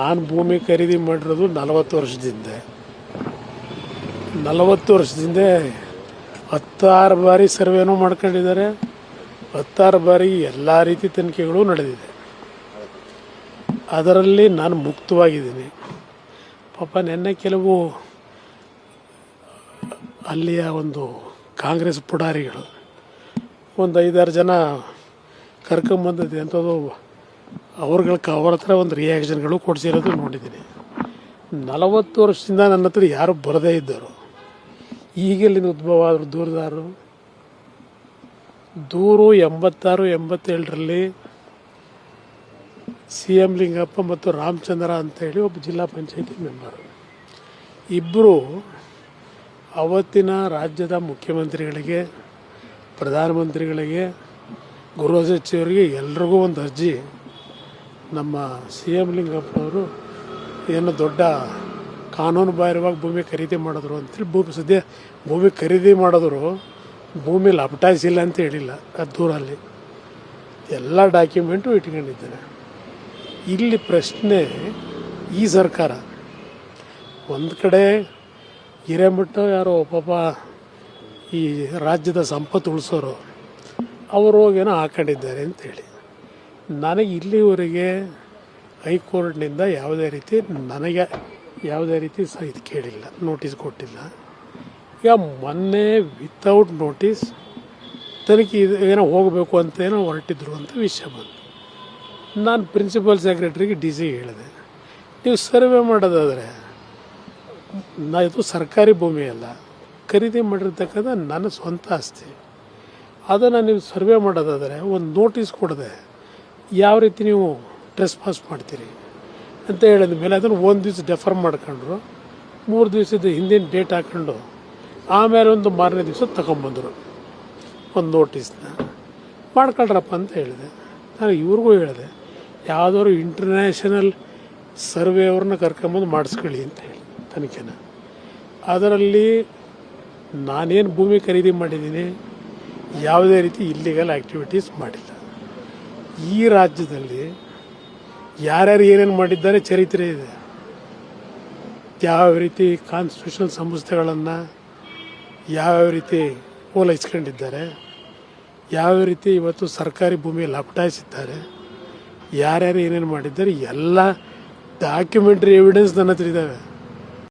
ನಾನು ಭೂಮಿ ಖರೀದಿ ಮಾಡಿರೋದು ನಲವತ್ತು ವರ್ಷದಿಂದ. ನಲವತ್ತು ವರ್ಷದಿಂದ ಹತ್ತಾರು ಬಾರಿ ಸರ್ವೇನೂ ಮಾಡ್ಕೊಂಡಿದ್ದಾರೆ. ಹತ್ತಾರು ಬಾರಿ ಎಲ್ಲ ರೀತಿ ತನಿಖೆಗಳು ನಡೆದಿದೆ. ಅದರಲ್ಲಿ ನಾನು ಮುಕ್ತವಾಗಿದ್ದೀನಿ. ಪಾಪ ನೆನ್ನೆ ಕೆಲವು ಅಲ್ಲಿಯ ಒಂದು ಕಾಂಗ್ರೆಸ್ ಪುಡಾರಿಗಳು, ಒಂದು ಐದಾರು ಜನ ಕರ್ಕೊಂಬಂದದ್ದು ಎಂಥದ್ದು ಅವ್ರಗಳ ಅವ್ರ ಹತ್ರ ಒಂದು ರಿಯಾಕ್ಷನ್ಗಳು ಕೊಡಿಸಿರೋದು ನೋಡಿದ್ದೀನಿ. ನಲವತ್ತು ವರ್ಷದಿಂದ ನನ್ನ ಹತ್ರ ಯಾರು ಬರದೇ ಇದ್ದರು ಈಗೆಲ್ಲಿಂದ ಉದ್ಭವ ಆದರು ದೂರದಾರರು, ದೂರು ಎಂಬತ್ತಾರು, ಎಂಬತ್ತೇಳರಲ್ಲಿ ಸಿ ಎಂ ಲಿಂಗಪ್ಪ ಮತ್ತು ರಾಮಚಂದ್ರ ಅಂತೇಳಿ ಒಬ್ಬ ಜಿಲ್ಲಾ ಪಂಚಾಯತಿ ಮೆಂಬರು. ಇಬ್ಬರು ಅವತ್ತಿನ ರಾಜ್ಯದ ಮುಖ್ಯಮಂತ್ರಿಗಳಿಗೆ, ಪ್ರಧಾನಮಂತ್ರಿಗಳಿಗೆ, ಗೃಹ ಸಚಿವರಿಗೆ ಎಲ್ರಿಗೂ ಒಂದು ಅರ್ಜಿ ನಮ್ಮ ಸಿ ಎಂ ಲಿಂಗಪ್ಪನವರು ಏನು ದೊಡ್ಡ ಕಾನೂನು ಬಾಹಿರವಾಗಿ ಭೂಮಿ ಖರೀದಿ ಮಾಡಿದ್ರು ಅಂತೇಳಿ ಭೂಮಿ ಸದ್ಯ ಭೂಮಿ ಖರೀದಿ ಮಾಡಿದ್ರು, ಭೂಮಿ ಲಪಟಾಯಿಸಿಲ್ಲ ಅಂತ ಹೇಳಿಲ್ಲ, ಅದು ದೂರಲ್ಲಿ. ಎಲ್ಲ ಡಾಕ್ಯುಮೆಂಟು ಇಟ್ಕೊಂಡಿದ್ದೇನೆ ಇಲ್ಲಿ ಪ್ರಶ್ನೆ ಈ ಸರ್ಕಾರ. ಒಂದು ಕಡೆ ಹಿರೇಮಠ ಯಾರೋ ಪಾಪ ಈ ರಾಜ್ಯದ ಸಂಪತ್ತು ಉಳಿಸೋರು, ಅವರು ಏನೋ ಹಾಕೊಂಡಿದ್ದಾರೆ ಅಂತೇಳಿ. ನನಗೆ ಇಲ್ಲಿವರೆಗೆ ಹೈಕೋರ್ಟ್ನಿಂದ ಯಾವುದೇ ರೀತಿ ನನಗೆ ಯಾವುದೇ ರೀತಿ ಸಹ ಇದು ಕೇಳಿಲ್ಲ ನೋಟಿಸ್ ಕೊಟ್ಟಿಲ್ಲ. ಈಗ ಮೊನ್ನೆ ವಿತೌಟ್ ನೋಟಿಸ್ ತನಿಖೆ ಇದು ಏನೋ ಹೋಗಬೇಕು ಅಂತ ಏನೋ ಹೊರಟಿದ್ರು ಅಂತ ವಿಷಯ ಬಂತು. ನಾನು ಪ್ರಿನ್ಸಿಪಲ್ ಸೆಕ್ರೆಟ್ರಿಗೆ ಡಿ ಸಿ ಹೇಳಿದೆ. ನೀವು ಸರ್ವೆ ಮಾಡೋದಾದರೆ, ನಾ ಇದು ಸರ್ಕಾರಿ ಭೂಮಿ ಅಲ್ಲ, ಖರೀದಿ ಮಾಡಿರ್ತಕ್ಕಂಥ ನನ್ನ ಸ್ವಂತ ಆಸ್ತಿ. ಅದನ್ನು ನೀವು ಸರ್ವೆ ಮಾಡೋದಾದರೆ, ಒಂದು ನೋಟಿಸ್ ಕೊಡದೆ ಯಾವ ರೀತಿ ನೀವು ಟ್ರೆಸ್ ಪಾಸ್ ಮಾಡ್ತೀರಿ ಅಂತ ಹೇಳಿದ ಮೇಲೆ ಅದನ್ನು ಒಂದು ದಿವಸ ಡೆಫರ್ ಮಾಡ್ಕೊಂಡ್ರು. ಮೂರು ದಿವಸದ ಹಿಂದಿನ ಡೇಟ್ ಹಾಕ್ಕೊಂಡು ಆಮೇಲೆ ಒಂದು ಮಾರನೇ ದಿವಸ ತಗೊಂಬಂದರು. ಒಂದು ನೋಟಿಸ್ನ ಮಾಡ್ಕೊಳ್ರಪ್ಪ ಅಂತ ಹೇಳಿದೆ. ನಾನು ಇವ್ರಿಗೂ ಹೇಳಿದೆ, ಯಾವುದಾದ್ರು ಇಂಟರ್ನ್ಯಾಷನಲ್ ಸರ್ವೆ ಅವ್ರನ್ನ ಕರ್ಕೊಂಬಂದು ಮಾಡಿಸ್ಕೊಳ್ಳಿ ಅಂತ ಹೇಳಿ ತನಿಖೆನ. ಅದರಲ್ಲಿ ನಾನೇನು ಭೂಮಿ ಖರೀದಿ ಮಾಡಿದ್ದೀನಿ, ಯಾವುದೇ ರೀತಿ ಇಲ್ಲಿಗಲ್ ಆ್ಯಕ್ಟಿವಿಟೀಸ್ ಮಾಡಿಲ್ಲ. ಈ ರಾಜ್ಯದಲ್ಲಿ ಯಾರ್ಯಾರು ಏನೇನು ಮಾಡಿದ್ದಾರೆ ಚರಿತ್ರೆ ಇದೆ. ಯಾವ ರೀತಿ ಕಾನ್ಸ್ಟಿಟ್ಯೂಷನ್ ಸಂಸ್ಥೆಗಳನ್ನು ಯಾವ್ಯಾವ ರೀತಿ ಓಲೈಸ್ಕೊಂಡಿದ್ದಾರೆ. ಯಾವ ರೀತಿ ಇವತ್ತು ಸರ್ಕಾರಿ ಭೂಮಿಯಲ್ಲಿ ಅಪ್ಟಾಯಿಸಿದ್ದಾರೆ ಯಾರ್ಯಾರು ಏನೇನು ಮಾಡಿದ್ದಾರೆ. ಎಲ್ಲ ಡಾಕ್ಯುಮೆಂಟ್ರಿ ಎವಿಡೆನ್ಸ್ ನನ್ನ ಹತ್ರ ಇದ್ದಾವೆ